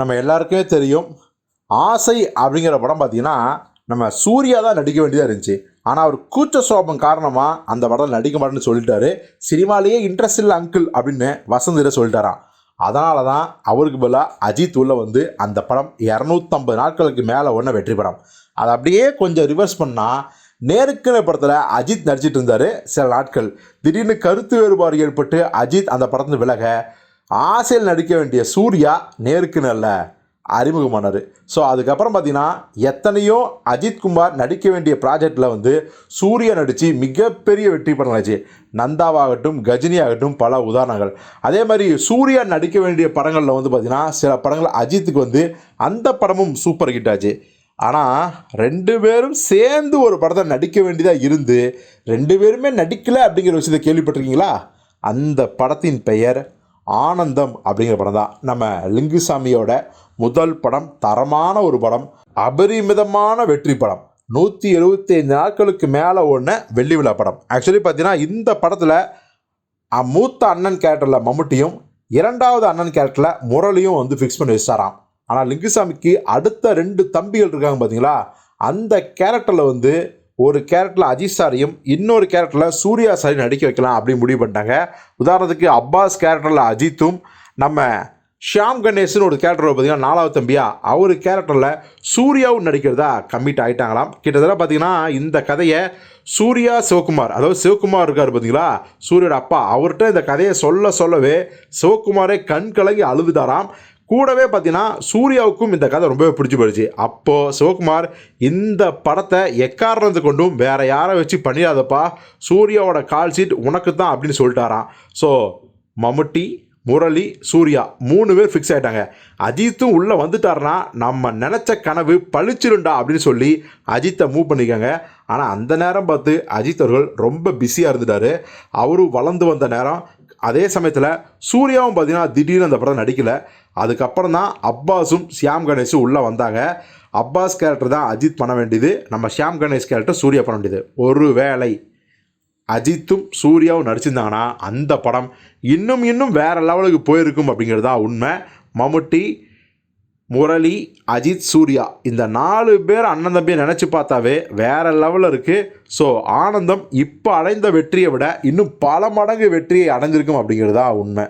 நம்ம எல்லாருக்குமே தெரியும். ஆசை அப்படிங்கிற படம் பார்த்தீங்கன்னா நம்ம சூர்யா தான் நடிக்க வேண்டியதாக இருந்துச்சு. ஆனால் அவர் கூச்ச சோபம் காரணமாக அந்த படம் நடிக்க மாட்டேன்னு சொல்லிட்டாரு. சினிமாலேயே இன்ட்ரெஸ்ட் இல்லை அங்கிள் அப்படின்னு வசந்திர சொல்லிட்டாராம். அதனால தான் அவருக்கு பதிலாக அஜித் உள்ள வந்து அந்த படம் இரநூத்தம்பது நாட்களுக்கு மேலே ஒன்று வெற்றி படம். அதை அப்படியே கொஞ்சம் ரிவர்ஸ் பண்ணால் நேருக்குன படத்தில் அஜித் நடிச்சிட்டு இருந்தார் சில நாட்கள். திடீர்னு கருத்து வேறுபாடு ஏற்பட்டு அஜித் அந்த படத்தில் விலக ஆசையில் நடிக்க வேண்டிய சூர்யா நேருக்கு நல்ல அறிமுகமானார். ஸோ அதுக்கப்புறம் பார்த்தீங்கன்னா எத்தனையோ அஜித்குமார் நடிக்க வேண்டிய ப்ராஜெக்டில் வந்து சூர்யா நடித்து மிகப்பெரிய வெற்றி படங்களாச்சு நந்தாவாகட்டும் கஜினி ஆகட்டும் பல உதாரணங்கள். அதே மாதிரி சூர்யா நடிக்க வேண்டிய படங்களில் வந்து பார்த்திங்கன்னா சில படங்கள் அஜித்துக்கு வந்து அந்த படமும் சூப்பர் ஹிட் ஆச்சு. ஆனால் ரெண்டு பேரும் சேர்ந்து ஒரு படத்தை நடிக்க வேண்டியதாக இருந்து ரெண்டு பேருமே நடிக்கலை அப்படிங்கிற விஷயத்தை கேள்விப்பட்டிருக்கீங்களா? அந்த படத்தின் பெயர் ஆனந்தம் அப்படிங்கிற படம் தான். நம்ம லிங்குசாமியோட முதல் படம் தரமான ஒரு படம் அபரிமிதமான வெற்றி படம். நூற்றி எழுபத்தைந்து நாட்களுக்கு மேலே ஒன்று வெள்ளி விழா படம். ஆக்சுவலி பார்த்தீங்கன்னா இந்த படத்தில் மூத்த அண்ணன் கேரக்டரில் மம்முட்டியும் இரண்டாவது அண்ணன் கேரக்டரில் முரளியும் வந்து ஃபிக்ஸ் பண்ணி வச்சாராம் ஆனால் லிங்குசாமிக்கு அடுத்த ரெண்டு தம்பிகள் இருக்காங்க பார்த்தீங்களா அந்த கேரக்டரில் வந்து ஒரு கேரக்டரில் அஜித் சாரையும் இன்னொரு கேரக்டரில் சூர்யா சாரையும் நடிக்க வைக்கலாம் அப்படின்னு முடிவு பண்ணிட்டாங்க. உதாரணத்துக்கு அப்பாஸ் கேரக்டரில் அஜித்தும் நம்ம ஷியாம் கணேசன் ஒரு கேரக்டர் பார்த்தீங்கன்னா நாலாவது தம்பியா அவர் கேரக்டரில் சூர்யாவும் நடிக்கிறதா கம்மிட் ஆகிட்டாங்களாம் கிட்டத்தட்ட பார்த்தீங்கன்னா இந்த கதையை சூர்யா சிவகுமார் அதாவது சிவகுமார் இருக்கார் பார்த்தீங்களா சூர்யோட அப்பா அவர்கிட்ட இந்த கதையை சொல்ல சொல்லவே சிவகுமாரே கண் கலங்கி அழுதுதாராம் கூடவே பார்த்தீங்கன்னா சூர்யாவுக்கும் இந்த கதை ரொம்பவே பிடிச்சி போயிடுச்சு. அப்போது சிவகுமார் இந்த படத்தை எக்காரணத்தை கொண்டும் வேறு யாரை வச்சு பண்ணிடாதப்பா? சூர்யாவோட கால் சீட் உனக்கு தான் அப்படின்னு சொல்லிட்டாராம். ஸோ மம்முட்டி முரளி சூர்யா மூணு பேர் ஃபிக்ஸ் ஆகிட்டாங்க அஜித்தும் உள்ளே வந்துட்டாருன்னா நம்ம நினச்ச கனவு பளிச்சிருண்டா அப்படின்னு சொல்லி அஜித்தை மூவ் பண்ணிக்காங்க ஆனால் அந்த நேரம் பார்த்து அஜித் அவர்கள் ரொம்ப பிஸியாக இருந்துட்டார். அவரும் வளர்ந்து வந்த நேரம் அதே சமயத்தில் சூர்யாவும் பார்த்தீங்கன்னா திடீர்னு அந்த படம் நடிக்கலை. அதுக்கப்புறம் தான் அப்பாஸும் ஷியாம் கணேஷும் உள்ளே வந்தாங்க. அப்பாஸ் கேரக்டர் தான் அஜித் பண்ண வேண்டியது. நம்ம ஷியாம் கணேஷ் கேரக்டர் சூர்யா பண்ண வேண்டியது. ஒரு வேளை அஜித்தும் சூர்யாவும் நடிச்சிருந்தாங்கன்னா அந்த படம் இன்னும் இன்னும் வேறு லெவலுக்கு போயிருக்கும் அப்படிங்கிறது தான் உண்மை. மம்முட்டி முரளி அஜித் சூர்யா. இந்த நாலு பேர் அண்ணன் தம்பியை நினச்சி பார்த்தாவே வேறு லெவலில் இருக்குது ஸோ ஆனந்தம் இப்போ அடைந்த வெற்றியை விட இன்னும் பல மடங்கு வெற்றியை அடைஞ்சிருக்கும் அப்படிங்கிறது தான் உண்மை.